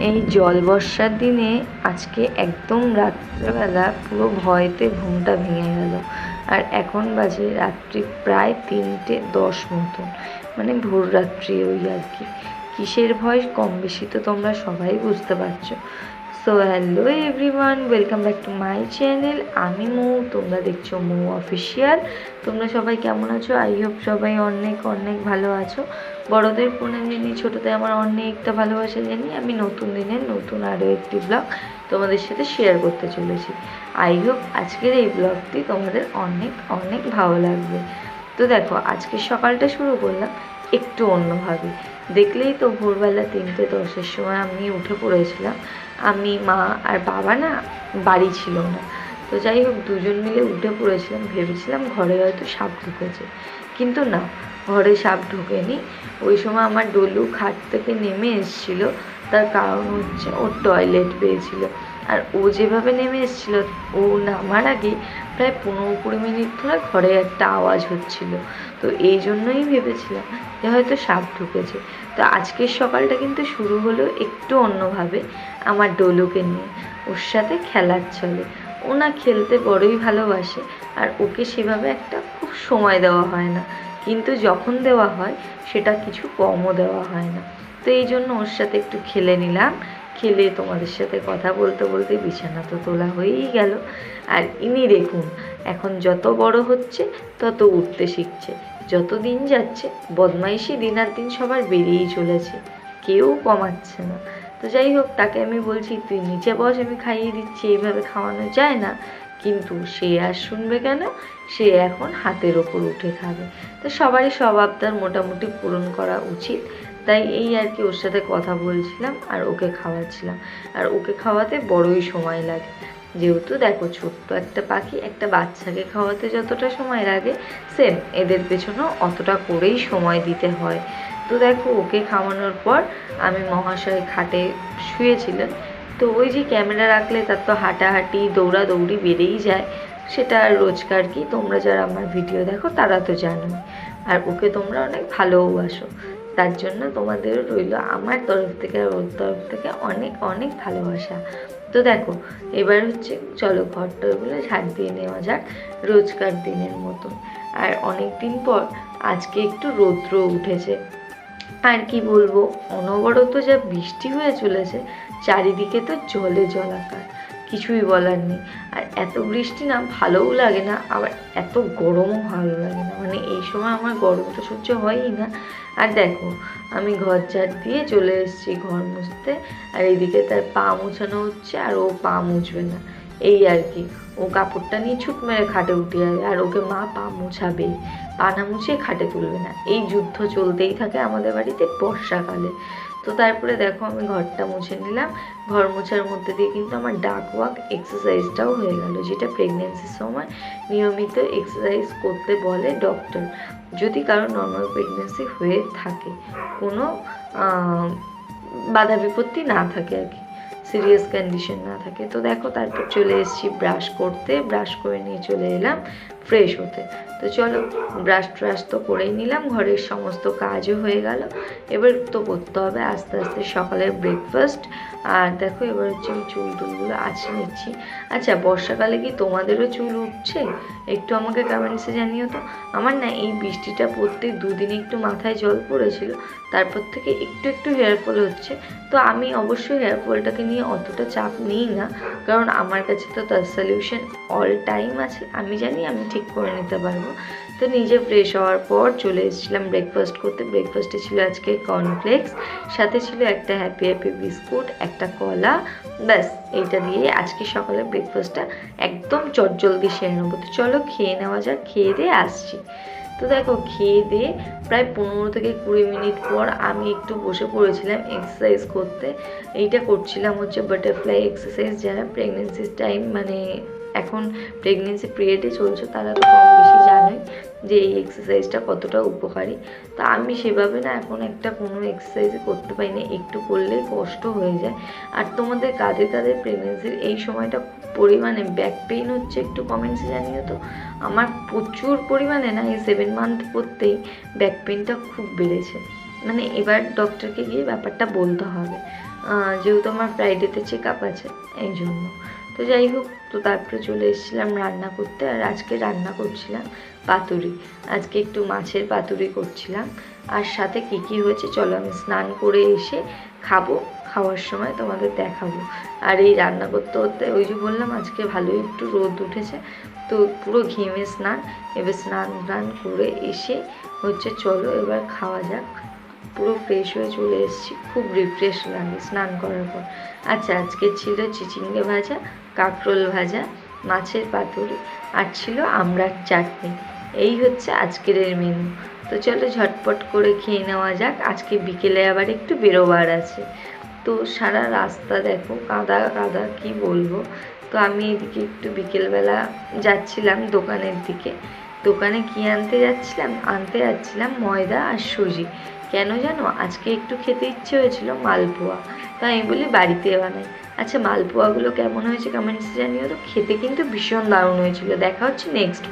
এই জল বর্ষার দিনে আজকে একদম রাত্রেবেলা পুরো ভয়তে ঘুমটা ভেঙে গেল। আর এখন বাজে রাত্রি প্রায় তিনটে দশ মতন। মানে ভোর রাত্রি ওই আর কি। কিসের ভয়? কম বেশি তো তোমরা সবাই বুঝতে পারছ। So hello everyone welcome back to my channel আমি মৌ, তোমরা দেখছ মৌ অফিসিয়াল তোমরা সবাই কেমন আছো? আই হোপ সবাই অনেক অনেক ভালো আছো। বড়দের প্রণাম জানি ছোটোদের আমার অনেকটা ভালোবাসা জানি আমি নতুন দিনের নতুন আরও একটি ব্লগ তোমাদের সাথে শেয়ার করতে চলেছি। আই হোপ আজকের এই ব্লগটি তোমাদের অনেক অনেক ভালো লাগবে। তো দেখো, আজকে সকালটা শুরু করলাম। একটু অন্যভাবে। দেখলেই তো ভোরবেলা তিনটে দশের সময় আমি উঠে পড়েছিলাম। আমি, মা আর বাবা না বাড়ি ছিল না। তো যাই হোক, দুজন মিলে উঠে পড়েছিলাম। ভেবেছিলাম ঘরে হয়তো সাপ ঢুকেছে। কিন্তু না, ঘরে সাপ ঢোকেনি। ওই সময় আমার ডলু খাট থেকে নেমে এসেছিল। তার কারণ হচ্ছে ওর টয়লেট পেয়েছিল। আর ও যেভাবে নেমে এসেছিল, ও নামার আগে প্রায় পনেরো কুড়ি মিনিট ধরে ঘরে একটা আওয়াজ হচ্ছিল। তো এই জন্যই ভেবেছিলাম যে হয়তো সাপ ঢুকেছে। তো আজকের সকালটা কিন্তু শুরু হলো একটু অন্যভাবে আমার ডোলুকে নিয়ে। ওর সাথে খেলার চলে ওনা খেলতে বড়ই ভালোবাসে আর ওকে সেভাবে একটা খুব সময় দেওয়া হয় না। কিন্তু যখন দেওয়া হয় সেটা কিছু কমও দেওয়া হয় না। তো এই জন্য ওর সাথে একটু খেলে নিলাম। খেলে তোমাদের সাথে কথা বলতে বলতে বিছানা তো তোলা হয়েই গেল। আর ইনি দেখুন, এখন যত বড় হচ্ছে, তত উঠতে শিখছে। যত দিন যাচ্ছে, বদমাইশি দিন আর দিন সবার বেরিয়েই চলেছে। কেউ কমাচ্ছে না। তো যাই হোক, তাকে আমি বলছি, তুই নিচে বস, আমি খাইয়ে দিচ্ছি, এইভাবে খাওয়ানো যায় না। কিন্তু সে আর শুনবে কেন? সে এখন হাতের ওপর উঠে খাবে। তো সবারই সব আবদার মোটামুটি পূরণ করা উচিত। তাই এই আর কি ওর সাথে কথা বলছিলাম আর ওকে খাওয়াচ্ছিলাম। আর ওকে খাওয়াতে বড়ই সময় লাগে। যেহেতু দেখো ছোট্ট একটা পাখি, একটা বাচ্চাকে খাওয়াতে যতটা সময় লাগে সেম এদের পেছনেও অতটা করেই সময় দিতে হয়। তো দেখো ওকে খাওয়ানোর পর আমি মহাশয় খাটে শুয়েছিলেন তো ওই যে ক্যামেরা রাখলে তার তো হাঁটাহাঁটি, দৌড়াদৌড়ি বেড়েই যায়। সেটা আর রোজকার কি? তোমরা যারা আমার ভিডিও দেখো তারা তো জানো আর ওকে তোমরা অনেক ভালোবাসো তার জন্য তোমাদেরও রইল আমার তরফ থেকে তরফ থেকে অনেক অনেক ভালোবাসা। তো দেখো, এবার হচ্ছে চলো ঘর টরগুলো ঝাড় দিয়ে নেওয়া যাক রোজকার দিনের মতন। আর অনেক দিন পর আজকে একটু রৌদ্র উঠেছে। আর কি বলব, অনবরত যা বৃষ্টি হয়ে চলেছে, চারিদিকে তো জলে জলাকার। কিছুই বলার নেই। আর এত বৃষ্টি না, ভালোও লাগে না, আবার এত গরমও ভালো লাগে না। মানে এই সময় আমার গরম তো সহ্য হয়ই না। আর দেখো, আমি ঘর ঝাড় দিয়ে চলে এসেছি ঘর মুছতে, আর এইদিকে তার পা মুছানো হচ্ছে, আর ও পা মুছবে না। এই আর কি, ও কাপড়টা নিয়ে ছুট মেরে খাটে উঠে যাবে আর ওকে মা পা মুছাবে পা না মুছিয়ে খাটে তুলবে না। এই যুদ্ধ চলতেই থাকে আমাদের বাড়িতে বর্ষাকালে। তো তারপরে দেখো আমি ঘরটা মুছে নিলাম। ঘর মোছার মধ্যে দিয়ে কিন্তু আমার ডাক ওয়াক এক্সারসাইজটাও হয়ে গেল, যেটা প্রেগনেন্সির সময় নিয়মিত এক্সারসাইজ করতে বলে ডক্টর যদি কারও নর্মাল প্রেগনেন্সি হয়ে থাকে, কোনো বাধা বিপত্তি না থাকে আর কি সিরিয়াস কন্ডিশন না থাকে। তো দেখো তারপর চলে এসেছি ব্রাশ করতে ব্রাশ করে নিয়ে চলে এলাম। ফ্রেশ হতে। তো চলো ব্রাশ ট্রাশ তো করেই নিলাম, ঘরের সমস্ত কাজও হয়ে গেল। এবার তো করতে হবে আস্তে আস্তে সকালের ব্রেকফাস্ট আর দেখো, এবার হচ্ছে আমি চুল টুলগুলো আছে নিচ্ছি। আচ্ছা বর্ষাকালে কি তোমাদেরও চুল উঠছে? একটু আমাকে কমেন্টসে জানিও তো। আমার না এই বৃষ্টিটা প্রত্যেক দুদিনে একটু মাথায় জল পড়েছিল, তারপর থেকে একটু একটু হেয়ার ফল হচ্ছে। তো আমি অবশ্যই হেয়ার ফলটাকে নিয়ে অতটা চাপ নিই না, কারণ আমার কাছে তো তার সলিউশন অল টাইম আছে। আমি জানি, আমি ঠিক করে নিতে পারব। তো নিজে ফ্রেশ হওয়ার পর চলে এসেছিলাম ব্রেকফাস্ট করতে। ব্রেকফাস্টে ছিল আজকে কর্নফ্লেক্স সাথে ছিল একটা হ্যাপি হ্যাপি বিস্কুট একটা কলা। ব্যাস, এইটা দিয়ে আজকে সকালে ব্রেকফাস্টটা একদম চটজলদি সেরে নেব। তো চলো খেয়ে নেওয়া যাক, খেয়ে দিয়ে আসছি। তো দেখো, খেয়ে দিয়ে প্রায় পনেরো থেকে কুড়ি মিনিট পর আমি একটু বসে পড়েছিলাম এক্সারসাইজ করতে। এইটা করছিলাম হচ্ছে বাটারফ্লাই এক্সারসাইজ যারা প্রেগনেন্সির টাইম মানে এখন প্রেগনেন্সি পিরিয়ডে চলছে, তারা তো কম বেশি জানে যে এই এক্সারসাইজটা কতটা উপকারী। তা আমি সেভাবে না এখন একটা কোনো এক্সারসাইজই করতে পারি না, একটু করলেই কষ্ট হয়ে যায়। আর তোমাদের কাদের কাদের প্রেগনেন্সির এই সময়টা পরিমাণে ব্যাক পেইন হচ্ছে একটু কমেন্টসে জানিও তো। আমার প্রচুর পরিমাণে না, এই সেভেন মান্থ পড়তেই ব্যাক পেইনটা খুব বেড়েছে। মানে এবার ডক্টরকে গিয়ে ব্যাপারটা বলতে হবে। যেহেতু আমার ফ্রাইডেতে চেক আপ আছে, এই জন্য। তো যাই হোক, তো তারপরে চলে এসেছিলাম রান্না করতে আর আজকে রান্না করছিলাম পাতুরি। আজকে একটু মাছের পাতুরি করছিলাম। আর সাথে কী কী হয়েছে চলো আমি স্নান করে এসে খাব, খাওয়ার সময় তোমাদের দেখাবো। আর এই রান্না করতে করতে ওই যে বললাম, আজকে ভালোই একটু রোদ উঠেছে, তো পুরো ঘেমে স্নান। এবার স্নান টান করে এসে হচ্ছে চলো এবার খাওয়া যাক। পুরো ফ্রেশ হয়ে চলে এসেছি। খুব রিফ্রেশ লাগে স্নান করার পর। আচ্ছা আজকে ছিল চিচিঙ্গে ভাজা, কাঁকরোল ভাজা, মাছের পাতুরি, আর ছিল আমড়ার চাটনি। এই হচ্ছে আজকের মেনু তো চলো ঝটপট করে খেয়ে নেওয়া যাক। আজকে বিকেলে আবার একটু বেরোবার আছে। তো সারা রাস্তা দেখো, কাদা কাদা, কি বলব? তো আমি এদিকে একটু বিকেলবেলা যাচ্ছিলাম দোকানের দিকে। দোকানে কি আনতে যাচ্ছিলাম? আনতে যাচ্ছিলাম ময়দা আর সুজি। কেন জানো? আজকে একটু খেতে ইচ্ছে হয়েছিল মালপোয়া। তাই আমি বলি বাড়িতে বানাই। আচ্ছা মালপোয়াগুলো কেমন হয়েছে কমেন্টসে জানিও তো। খেতে কিন্তু ভীষণ দারুণ হয়েছিল। দেখা হচ্ছে নেক্সট